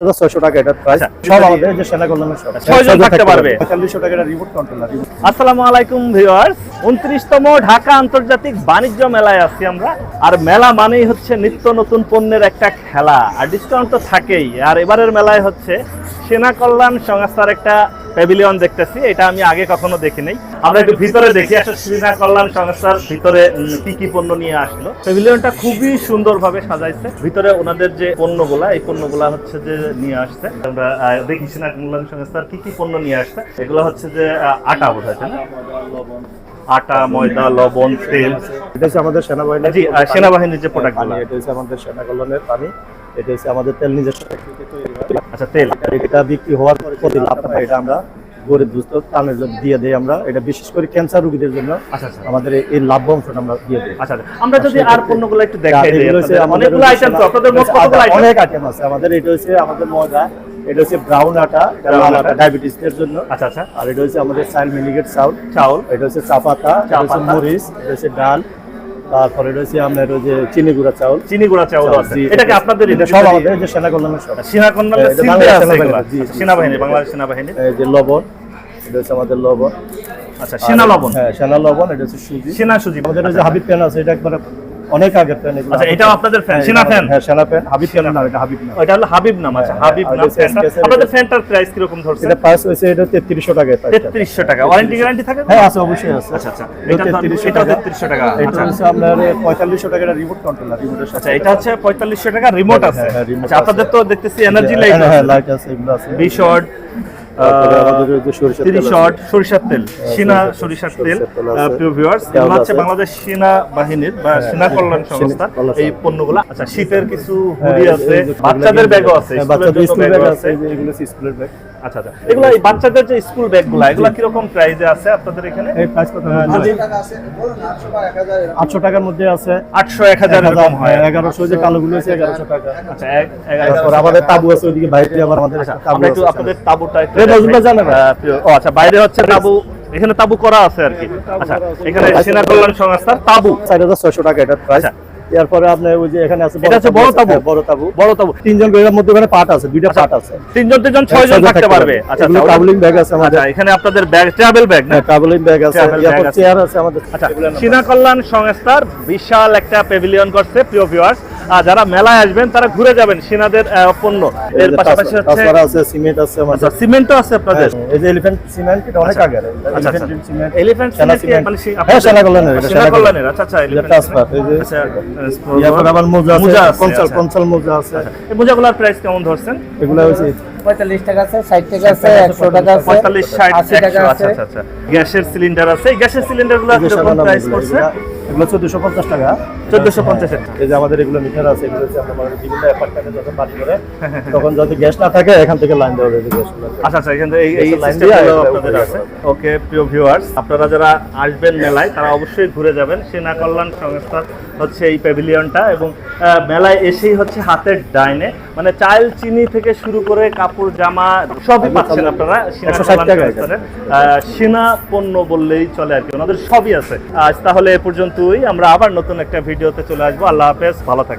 টাকা প্রাইস আচ্ছা, সব আমাদের যে সেনা কল্যাণের সব। ছয়জন থাকতে পারবে। পঁয়তাল্লিশশো টাকা এটা রিমোট কন্ট্রোলার আসসালামু আলাইকুম ভিউয়ার্স উনত্রিশতম ঢাকা আন্তর্জাতিক বাণিজ্য মেলায় আছি আমরা। আর মেলা মানেই হচ্ছে নিত্য নতুন পণ্যের একটা খেলা। আর ডিসকাউন্ট তো থাকেই। আর এবারের মেলায় হচ্ছে সেনা কল্যাণ সংস্থার একটা প্যাভিলিয়ন দেখতেছি এটা আমি আগে কখনো দেখি নাই আমরা একটু ভিতরে দেখি আসলে সেনা কল্যাণ সংস্থার ভিতরে কি কি পণ্য নিয়ে আসলো। প্যাভিলিয়নটা খুবই সুন্দরভাবে সাজাইছে। ভিতরে ওনাদের যে পণ্যগুলা এই পণ্যগুলা হচ্ছে যে নিয়ে আসছে। আমরা দেখি সেনা কল্যাণ সংস্থার কি কি পণ্য নিয়ে আসছে। এগুলো হচ্ছে যে আটা বোধ হয়? আটা ময়দা লবণ তেল। এটা হচ্ছে আমাদের সেনাবাহিনী জি সেনাবাহিনীর যে প্রোডাক্টগুলো এটা হচ্ছে আমাদের সেনা কল্যাণের পানি। এটা হচ্ছে আমাদের তেল নিজস্ব ফ্যাক্টরিতে তৈরি হয়। আচ্ছা তেল। এটা বিক্রি হওয়ার পরে প্রতি লাভ এটা আমরা গরিব দুস্থ জন্য দিয়ে দেই আমরা এটা বিশেষ করে ক্যান্সার রোগীদের জন্য আচ্ছা আচ্ছা। আমাদের এই- এই লাভ অংশটা আমরা দিয়ে দিই। আচ্ছা। আমরা যদি আর পণ্যগুলো একটু দেখাই দিই হচ্ছে অনেকগুলো আইটেম তো আপনাদের মোট কতগুলো আইটেম অনেক আইটেম আছে। আমাদের এটা হচ্ছে আমাদের ময়দা এটা হচ্ছে ব্রাউন আটা এটা লাল আটা। ডায়াবেটিসদের জন্য। আচ্ছা আচ্ছা। আর এটা হচ্ছে আমাদের চাইল্ড মিনিকেট চাউল। চাউল। এটা হচ্ছে এটা হচ্ছে। মরিচ এটা হচ্ছে ডাল। তারপরে রয়েছে আপনার ওই যে চিনি গুঁড়া চাউল। চিনি গুঁড়া চাউল আছে। জি, এটা কি আপনাদের এটা সব আমাদের যে সেনা কল্যাণের সব সেনা কল্যাণের এটা সিল দেয়া আছে সেনাবাহিনী, আচ্ছা, বাংলাদেশ সেনাবাহিনী? এই যে লবণ এটা হচ্ছে আমাদের লবণ। আচ্ছা সেনা লবণ? হ্যাঁ সেনা লবণ এটা হচ্ছে সুজি। সেনা সুজি। আমাদের যে হাবিব পেন আছে এটা একবার অনেক আগের এগুলো আচ্ছা এটাও আপনাদের ফ্যান সেনা ফ্যান হ্যাঁ সেনা প্যান হাবিব প্যান না এটা হাবিব না ওইটা হলো হাবিব নাম আচ্ছা হ্যাঁ, হাবিব নাম আপনাদের ফ্যানটার প্রাইস কীরকম ধরছে? এটা প্রাইস হয়েছে এটা তেত্রিশশো টাকায় প্রাইস তেত্রিশশো টাকা। ওয়ারেন্টি গ্যারান্টি থাকে হ্যাঁ আছে অবশ্যই আছে। আচ্ছা আচ্ছা এটা এটা তেত্রিশশো এটা টাকা। তেত্রিশশো এটা আচ্ছা। হচ্ছে আপনার পঁয়তাল্লিশশো টাকার রিমোট কন্ট্রোলার রিমোটের সাথে আচ্ছা এটা হচ্ছে পঁয়তাল্লিশশো টাকা রিমোট আছে। হ্যাঁ, হ্যাঁ, remote আচ্ছা আপনাদের তো দেখতেছি এনার্জি লাইট হ্যাঁ হ্যাঁ লাইট আছে এগুলো আছে। বি সরিষার তেল তেল সিনা সরিষার তেল। প্রিয় ভিউয়ার্স এগুলো হচ্ছে বাংলাদেশ সেনা বাহিনীর বা সেনা কল্যাণ সংস্থা এই। পণ্যগুলো আচ্ছা শীতের কিছু হ্যাঁ, হুডি আছে বাচ্চাদের ব্যাগও আছে হ্যাঁ, বাচ্চাদের স্কুল ব্যাগ আছে এগুলো স্কুলের ব্যাগ আচ্ছা আচ্ছা। এগুলো এই বাচ্চাদের যে স্কুল ব্যাগগুলো এগুলো কীরকম প্রাইসে আছে আপনাদের এখানে? এই প্রাইস কত আটশো টাকার মধ্যে আছে। আটশো এক হাজার এরকম হয়। এগারোশো যে কালোগুলো আছে এগারোশো টাকা। আচ্ছা এগারোশো আমাদের তাবু আছে ওইদিকে বাইরে আবার আমাদের আমরা একটু আপনাদের তাবুটা ও আচ্ছা হচ্ছে তাবু এখানে তাবু করা আছে আর কি। আচ্ছা এখানে সেনা কল্যাণ সংস্থার তাবু। চার হাজার ছয়শো টাকা এটার প্রাইস আচ্ছা। এরপরে আপনার ওই যে এখানে আছে এটা হচ্ছে বড় তাবু? হ্যাঁ, বড় তাবু। বড় তাবু। তিনজন এর মধ্যে ওখানে পার্ট আছে দুইটা পাট আছে। তিনজন তিনজন ছয়জন থাকতে পারবে। আচ্ছা আচ্ছা, ট্রাভেলিং ব্যাগ আছে আমাদের। আচ্ছা এখানে আপনাদের ব্যাগ ট্রাভেল ব্যাগ না? হ্যাঁ ট্রাভেলিং ব্যাগ আছে। এরপর চেয়ার আছে আমাদের। আচ্ছা এগুলো চীনা কল্যাণ সংস্থার বিশাল একটা প্যাভিলিয়ন করছে প্রিয় ভিউয়ার্স আর যারা মেলায় আসবেন তারা ঘুরে যাবেন সেনাদের পণ্য। এর পাশাপাশি হচ্ছে আছে সিমেন্ট আছে আচ্ছা আমাদের সিমেন্টও আছে আপনাদের? হ্যাঁ, এই যে এলিফ্যান্ট সিমেন্ট এটা অনেক। আগের। আচ্ছা, আচ্ছা। এলিফ্যান্ট সিমেন্ট এলিফ্যান্ট মানে হ্যাঁ সেনা কল্যাণের এটা সেনা কল্যাণের। আচ্ছা আচ্ছা ট্রান্সফার এই যে আচ্ছা আবার মোজা আছে। মোজা আছে, কনসাল। কনসাল মোজা আছে। এই মোজাগুলোর প্রাইস কেমন ধরছেন? এগুলো হচ্ছে পঁয়তাল্লিশ টাকা আছে ষাট টাকা আছে একশো টাকা আছে পঁয়তাল্লিশ ষাট আশি টাকা আছে। আচ্ছা আচ্ছা গ্যাসের সিলিন্ডার আছে। গ্যাসের সিলিন্ডারগুলো এই যে কীরকম প্রাইস পড়ছে এগুলো- চোদ্দশো পঞ্চাশ টাকা। চোদ্দশো পঞ্চাশের এই যে আমাদের এগুলো মিটার আছে এগুলো হচ্ছে আমরা মানে বিভিন্ন অ্যাপার্টমেন্টে যখন বাড়ি করে তখন যাতে গ্যাস না থাকে এখান থেকে লাইন দেওয়া যাবে গ্যাস আচ্ছা আচ্ছা এখান থেকে এই সিস্টেমগুলো আপনাদের আছে? ওকে প্রিয় ভিউয়ার্স আপনারা যারা আসবেন মেলায় তারা অবশ্যই ঘুরে যাবেন। সেনা কল্যাণ সংস্থার হচ্ছে এই প্যাভিলিয়নটা এবং মেলায় এসেই হচ্ছে হাতের ডাইনে। মানে চাল চিনি থেকে শুরু করে কাপড় জামা সবই পাচ্ছেন আপনারা সেনা 160 কল্যাণ টাকায় সংস্থার। আহ, সেনা পণ্য বললেই চলে আর কি। ওনাদের সবই আছে। আজ তাহলে এ পর্যন্তই আমরা আবার নতুন একটা ভিডিওতে চলে আসব। আল্লাহ হাফেজ ভালো থাকেন।